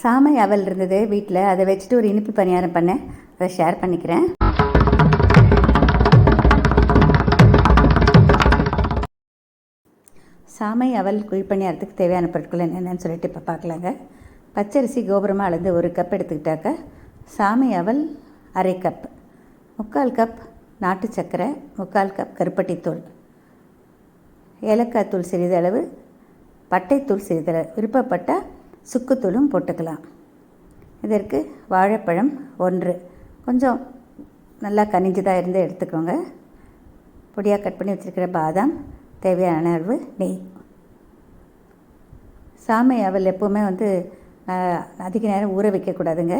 சாமை அவல் இருந்தது வீட்டில் அதை வச்சுட்டு ஒரு இனிப்பு பணியாரம் பண்ணேன் அதை ஷேர் பண்ணிக்கிறேன். சாமை அவல் குழிப்பணியாரத்துக்கு தேவையான பொருட்கள் என்னென்னு சொல்லிட்டு இப்போ பார்க்கலாங்க. பச்சரிசி கோபுரமாக அளந்து ஒரு கப் எடுத்துக்கிட்டாக்க சாமை அவல் அரை கப் முக்கால் கப் நாட்டு சர்க்கரை முக்கால் கப் கருப்பட்டித்தூள் ஏலக்காய் தூள் சிறிதளவு பட்டைத்தூள் சிறிதளவு. விருப்பப்பட்டால் சுக்குத்தூளும் போட்டுக்கலாம். இதற்கு வாழைப்பழம் ஒன்று. கொஞ்சம் நல்லா கனிஞ்சதாக இருந்து எடுத்துக்கோங்க. பொடியாக கட் பண்ணி வச்சுருக்கிற பாதாம் தேவையான அளவு நெய். சாமை அவல் எப்போவுமே வந்து அதிக நேரம் ஊற வைக்கக்கூடாதுங்க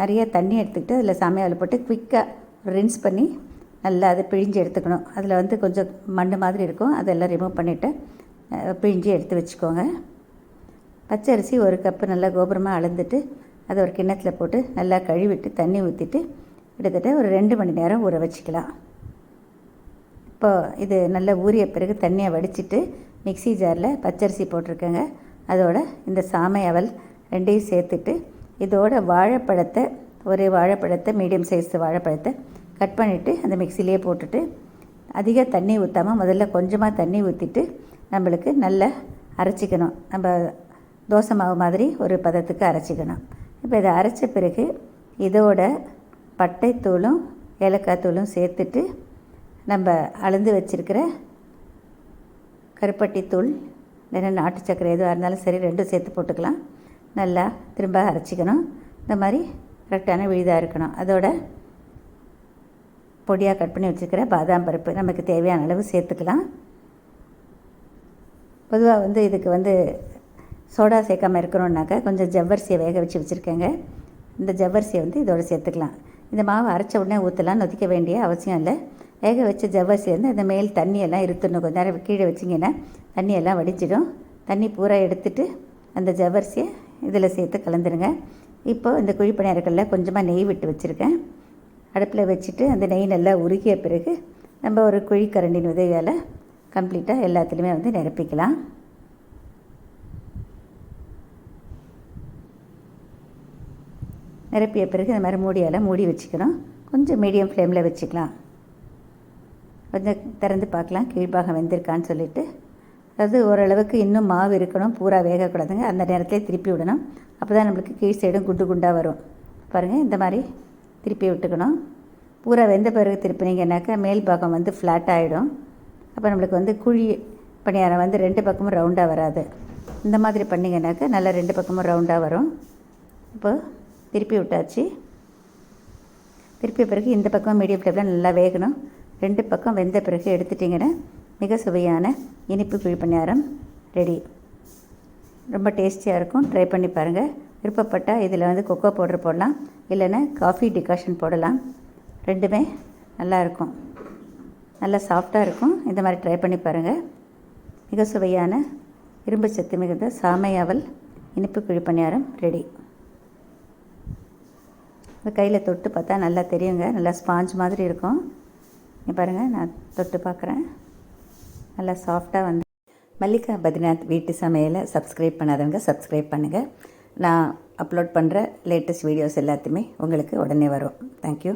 நிறைய தண்ணி எடுத்துக்கிட்டு அதில் சாமை அவல் போட்டு குயிக்காக ரின்ஸ் பண்ணி நல்லா அதை பிழிஞ்சு எடுத்துக்கணும். அதில் வந்து கொஞ்சம் மண் மாதிரி இருக்கும். அதெல்லாம் ரிமூவ் பண்ணிவிட்டு பிழிஞ்சு எடுத்து வச்சுக்கோங்க. பச்சரிசி ஒரு கப்பு நல்லா கோபுரமாக அளந்துட்டு அதை ஒரு கிண்ணத்தில் போட்டு நல்லா கழுவிட்டு தண்ணி ஊற்றிட்டு கிட்டத்தட்ட ஒரு ரெண்டு மணி நேரம் ஊற வச்சுக்கலாம். இப்போ இது நல்லா ஊறிய பிறகு தண்ணியை வடிச்சிட்டு மிக்ஸி ஜாரில் பச்சரிசி போட்டிருக்கேங்க. அதோட இந்த சாமை அவல் ரெண்டையும் சேர்த்துட்டு இதோட வாழைப்பழத்தை ஒரு வாழைப்பழத்தை மீடியம் சைஸ் வாழைப்பழத்தை கட் பண்ணிவிட்டு அந்த மிக்சிலேயே போட்டுட்டு அதிக தண்ணி ஊற்றாமல் முதல்ல கொஞ்சமாக தண்ணி ஊற்றிட்டு நம்மளுக்கு நல்லா அரைச்சிக்கணும். நம்ம தோசை மாவு மாதிரி ஒரு பதத்துக்கு அரைச்சிக்கணும். இப்போ இதை அரைச்ச பிறகு இதோட பட்டைத்தூளும் ஏலக்காய் தூளும் சேர்த்துட்டு நம்ம அளந்து வச்சிருக்கிற கருப்பட்டி தூள் இல்லைன்னா நாட்டு சர்க்கரை எதுவாக இருந்தாலும் சரி ரெண்டும் சேர்த்து போட்டுக்கலாம். நல்லா திரும்ப அரைச்சிக்கணும். இந்த மாதிரி கரெக்டான விழுதாக இருக்கணும். அதோட பொடியாக கட் பண்ணி வச்சுருக்கிற பாதாம் பருப்பு நமக்கு தேவையான அளவு சேர்த்துக்கலாம். பொதுவாக வந்து இதுக்கு வந்து சோடா சேர்க்காம இருக்கணுன்னாக்கா கொஞ்சம் ஜவ்வரிசியை வேக வச்சு வச்சுருக்கேங்க. இந்த ஜவ்வரிசியை வந்து இதோட சேர்த்துக்கலாம். இந்த மாவு அரைச்ச உடனே ஊற்றலாம் நொதிக்க வேண்டிய அவசியம் இல்லை. வேக வச்ச ஜவ்வரிசி வந்து அந்த மேல் தண்ணியெல்லாம் இருத்துடணும் கொஞ்சம் நேரம் கீழே வச்சிங்கன்னா தண்ணியெல்லாம் வடிச்சிடும் தண்ணி பூரா எடுத்துட்டு அந்த ஜவ்வரிசியை இதில் சேர்த்து கலந்துருங்க. இப்போ இந்த குழிப்பணியாரக்கல்ல கொஞ்சமாக நெய் விட்டு வச்சுருக்கேன். அடுப்பில் வச்சுட்டு அந்த நெய் நல்லா உருகிய பிறகு நம்ம ஒரு குழிக்கரண்டின் உதவியால் கம்ப்ளீட்டாக எல்லாத்துலேயுமே வந்து நிரப்பிக்கலாம். நிரப்பிய பிறகு இந்த மாதிரி மூடியால் மூடி வச்சுக்கணும். கொஞ்சம் மீடியம் ஃப்ளேமில் வச்சுக்கலாம். கொஞ்சம் திறந்து பார்க்கலாம் கீழ்பாகம் வெந்திருக்கான்னு சொல்லிட்டு. அதாவது ஓரளவுக்கு இன்னும் மாவு இருக்கணும் பூரா வேகக்கூடாதுங்க. அந்த நேரத்திலே திருப்பி விடணும். அப்போ தான் நம்மளுக்கு கீழ் சைடும் குண்டு குண்டாக வரும். பாருங்கள் இந்த மாதிரி திருப்பி விட்டுக்கணும். பூரா வெந்த பிறகு திருப்பினீங்கன்னாக்கா மேல் பாகம் வந்து ஃப்ளாட் ஆகிடும் அப்போ நம்மளுக்கு வந்து குழி பணியாரம் வந்து ரெண்டு பக்கமும் ரவுண்டாக வராது. இந்த மாதிரி பண்ணிங்கன்னாக்கா நல்லா ரெண்டு பக்கமும் ரவுண்டாக வரும். இப்போது திருப்பி விட்டாச்சு. திருப்பிய பிறகு இந்த பக்கம் மீடியம் ஃப்ளேமில் நல்லா வேகணும். ரெண்டு பக்கம் வெந்த பிறகு எடுத்துட்டிங்கன்னா மிக சுவையான இனிப்பு குழிப்பணியாரம் ரெடி ரொம்ப டேஸ்டியாக இருக்கும். ட்ரை பண்ணி பாருங்கள் விருப்பப்பட்டால் இதில் வந்து கொக்கோ பவுடர் போடலாம். இல்லைன்னா காஃபி டிகாஷன் போடலாம். ரெண்டுமே நல்லா இருக்கும். நல்லா சாஃப்டாக இருக்கும். இந்த மாதிரி ட்ரை பண்ணி பாருங்கள் மிக சுவையான இரும்பு சத்து மிகுந்த சாமை அவல் இனிப்பு குழிப்பணியாரம் ரெடி இந்த கையில் தொட்டு பார்த்தா நல்லா தெரியுங்க. நல்லா ஸ்பாஞ்ச் மாதிரி இருக்கும். இங்க பாருங்கள் நான் தொட்டு பார்க்குறேன். நல்லா சாஃப்டாக வந்து மல்லிகா பத்ரிநாத் வீட்டு சமையலை சப்ஸ்கிரைப் பண்ணாதவங்க சப்ஸ்கிரைப் பண்ணுங்கள் நான் அப்லோட் பண்ணுற லேட்டஸ்ட் வீடியோஸ் எல்லாத்தையுமே உங்களுக்கு உடனே வரும். தேங்க்யூ